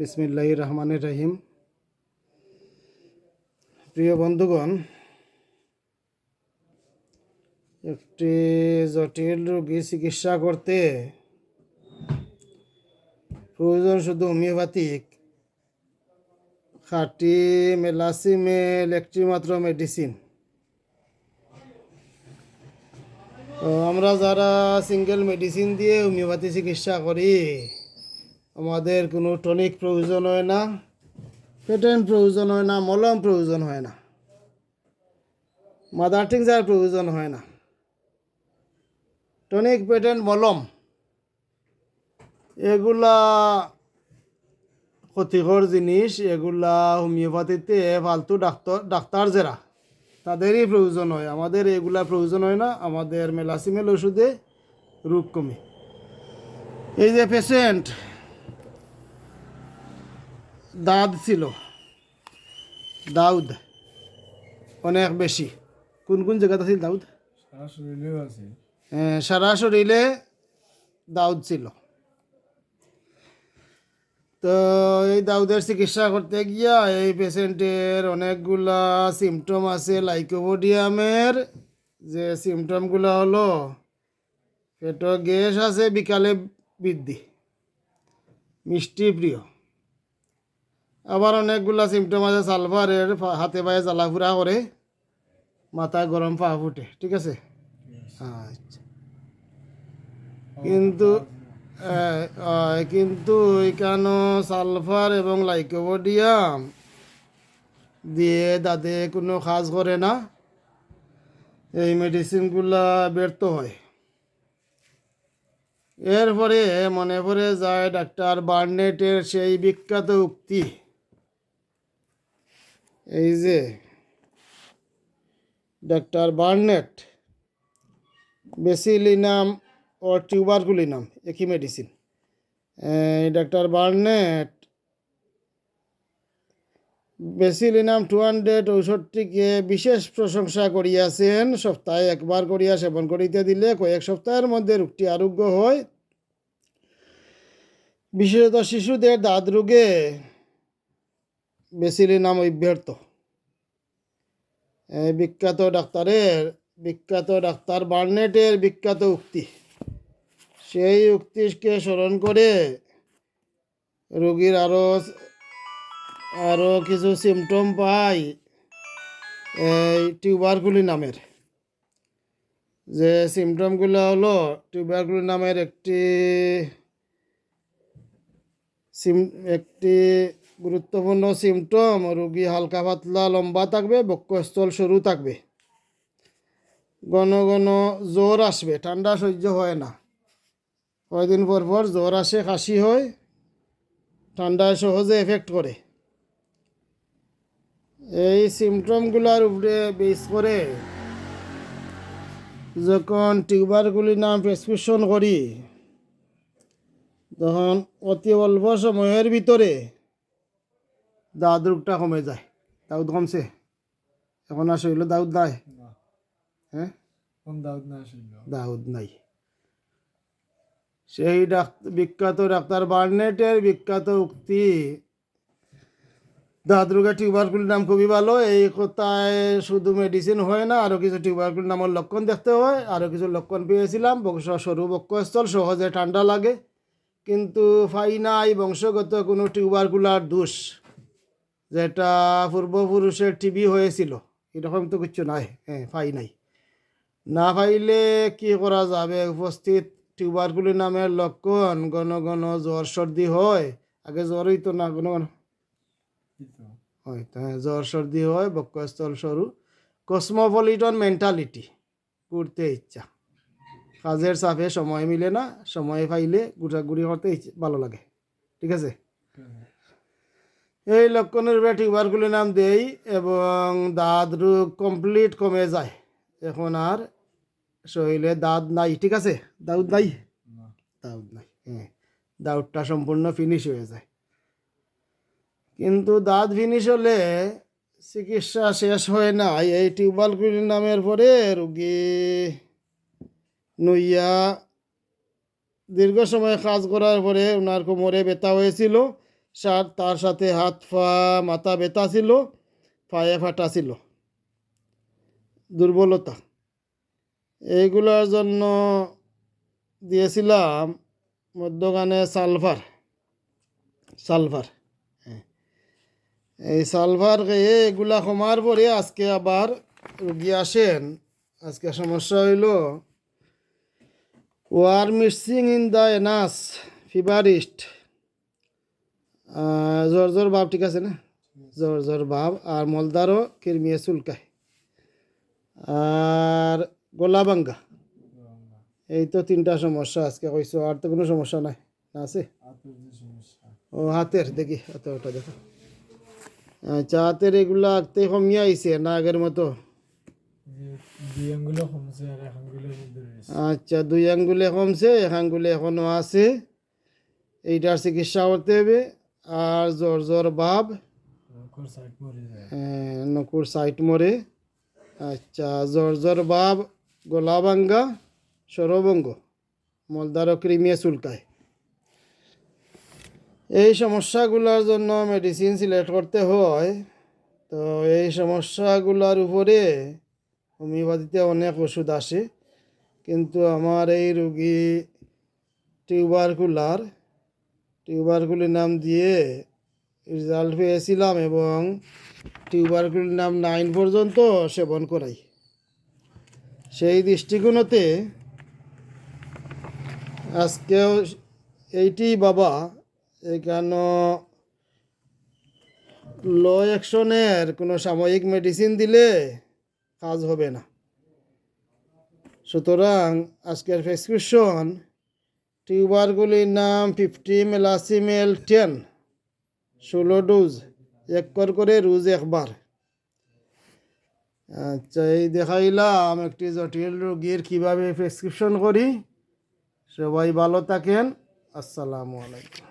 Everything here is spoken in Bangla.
বিসমিল্লাহ রহমানের রহিম প্রিয় বন্ধুগণ, একটি জটিল রোগী চিকিৎসা করতে প্রয়োজন শুধু হোমিওপ্যাথিক। খাঁটি মেলাসিমেল একটি মাত্র মেডিসিন। আমরা যারা সিঙ্গেল মেডিসিন দিয়ে হোমিওপ্যাথি চিকিৎসা করি আমাদের কোনো টনিক প্রয়োজন হয় না, পেটেন প্রয়োজন হয় না, মলম প্রয়োজন হয় না মাদার টিংজার প্রয়োজন হয় না। টনিক পেটেন, মলম, এগুলা ক্ষতিকর জিনিস, এগুলা হোমিওপ্যাথিতে ফালতু ডাক্তার ডাক্তার যারা, তাদেরই প্রয়োজন হয়। আমাদের এগুলা প্রয়োজন হয় না, আমাদের মেলাসিমেল ওষুধে রোগ কমে। এই যে পেশেন্ট দাঁত ছিল। দাউদ অনেক বেশি। কোন কোন জায়গাতে ছিল দাউদ? এ, সারা শরীরে দাউদ ছিল। তো এই দাউদের চিকিৎসা করতে গিয়া এই পেশেন্টের অনেকগুলা সিমটম আছে। লাইকোবোডিয়ামের যে সিমটমগুলো হলো পেট গ্যাস আছে বিকালে বৃদ্ধি। মিষ্টি প্রিয়। আবার অনেকগুলা সিমটম আছে সালভারের হাতে পায়ে জ্বালাফুরা করে মাথায় গরম পা ফুটে ঠিক আছে? আচ্ছা। কিন্তু কিন্তু এখানে সালফার এবং লাইকোবোডিয়াম দিয়ে দাঁতে কোনো কাজ করে না। এই মেডিসিনগুলা ব্যর্থ হয়। এরপরে মনে পড়ে যায় ডাক্তার বার্নেটের সেই বিখ্যাত উক্তি। এই যে ডাক্তার বার্নেট বেসিলিনাম ও টিউবারকুলিনাম একই medicine doctor Burnett Bacillinum two hundred ঔষধটিকে বিশেষ প্রশংসা করিয়াছেন, সপ্তাহে একবার করিয়া সেবন করিতে দিলে কয়েক সপ্তাহের মধ্যে রোগটি আরোগ্য হয়। বিশেষত শিশুদের দাঁত রোগে বেসিলিনাম নাম এই বিখ্যাত ডাক্তারের, বিখ্যাত ডাক্তার বার্নেটের বিখ্যাত উক্তি। সেই উক্তিকে স্মরণ করে রোগীর আরও আরও কিছু সিমটম পাই এই টিউবারকুলি নামের। যে সিমটমগুলো হলো টিউবারকুলি নামের একটি সিম একটি গুরুত্বপূর্ণ সিমটম রোগী হালকা পাতলা, লম্বা থাকবে, বক্ষস্থল সরু থাকবে। ঘন ঘন জ্বর আসবে, ঠান্ডা সহ্য হয় না। কয়দিন পর পর জ্বর আসে, কাশি হয়, ঠান্ডায় সহজে এফেক্ট করে। এই সিমটমগুলোর উপরে বেস করে যখন টিউবারগুলির নাম প্রেসক্রিপশন করি, তখন অতি অল্প সময়ের ভিতরে দাঁত রোগটা কমে যায়। দাউদ কমছে। এখন আর শরীরে দাউদ নাই। হ্যাঁ? দাউদ না দাউদ নাই। সেই ডাক্তার বিখ্যাত ডাক্তার বার্নেটের বিখ্যাত উক্তি। দাঁত টিউবারকুল নাম খুবই ভালো। এই কথায় শুধু মেডিসিন হয় না আরও কিছু টিউবারকুল নামের লক্ষণ দেখতে হয়। আরও কিছু লক্ষণ পেয়েছিলাম। বংশ সরু বক্ষস্থল সহজে ঠান্ডা লাগে। কিন্তু ফাই নাই বংশগত কোনো টিউবারকুলার দোষ। যেটা পূর্বপুরুষের টিবি হয়েছিল। এরকম তো কিছু নাই হ্যাঁ ফাই নাই। না পাইলে কি করা যাবে? উপস্থিত টিউবারকুলি নামের লক্ষণ ঘন ঘন জ্বর সর্দি হয়। আগে জ্বরই তো না ঘন ঘন। হয় জ্বর সর্দি হয় বক্ষস্থল সরু। কসমোপলিটন মেন্টালিটি ঘুরতে ইচ্ছা। কাজের চাপে সময় মিলে না সময় পাইলে ঘুরাঘুরি করতে ইচ্ছে- ভালো লাগে। ঠিক আছে? এই লক্ষণের উপরে টিউবারকুলি নাম দেই এবং দাঁত রোগ কমপ্লিট কমে যায়। এখন আর শরীরে দাঁত নাই ঠিক আছে? দাউদ নাই? দাউদ নাই হ্যাঁ। দাউদটা সম্পূর্ণ ফিনিশ হয়ে যায়। কিন্তু দাঁত ফিনিশ হলে চিকিৎসা শেষ হয় না। এই টিউবারকুলি নামের পরে রুগী নইয়া দীর্ঘ সময় কাজ করার পরে ওনার কোমরে ব্যথা হয়েছিল। সার- তার সাথে হাত ফা, মাথা ব্যথা ছিল, পায়ে ফাটা ছিল। দুর্বলতা। এইগুলোর জন্য দিয়েছিলাম মধ্যখানে সালফার। সালফার হ্যাঁ। এই সালফার খেয়ে এগুলা কমার পরে আজকে আবার রুগী আসেন। আজকে সমস্যা হইল war missing in the anus feverish. জ্বর জ্বর ভাব ঠিক আছে না? জ্বর জ্বর ভাব। আর মলদারও কিরমিয়ে চুলকায়। আর গোলাবাঙ্গা। এই তো তিনটা সমস্যা আজকে কইছো। আর তো কোনো সমস্যা নাই। না আছে? ও হাতের দেখি হাতে ওটা দেখো। আচ্ছা হাতের এগুলা আগতে কমিয়ে আইছে না আগের মতো? আচ্ছা দুই আঙ্গুলে কমছে এক আঙ্গুলে এখনও আছে। এইটার চিকিৎসা করতে হবে। আর মরে যায়। আহ, নকুর সাইট মরে। আচ্ছা জ্বর জ্বর ভাব গলা ভাঙ্গা সরবঙ্গ মলদার ক্রিমিয়া চুলকায়। এই সমস্যাগুলোর জন্য মেডিসিন সিলেক্ট করতে হয়। তো এই সমস্যাগুলোর উপরে হোমিওপ্যাথিতে অনেক ওষুধ আসে। কিন্তু আমার এই রুগী টিউবারকুলার টিউবারকুলির নাম দিয়ে রেজাল্ট পেয়েছিলাম এবং টিউবারকুলির নাম নাইন পর্যন্ত সেবন করাই। সেই দৃষ্টিকোণতে আজকেও এইটি বাবা, এখানে লো অ্যাকশনের কোনো সাময়িক মেডিসিন দিলে কাজ হবে না। সুতরাং আজকের প্রেসক্রিপশন টিউবারগুলির নাম ফিফটি মেলাসিমেল টেন ষোলো ডোজ এক কর করে রোজ একবার। আচ্ছা এই দেখাইলাম একটি জটিল রোগীর কীভাবে প্রেসক্রিপশন করি। সবাই ভালো থাকেন। আসসালামু আলাইকুম।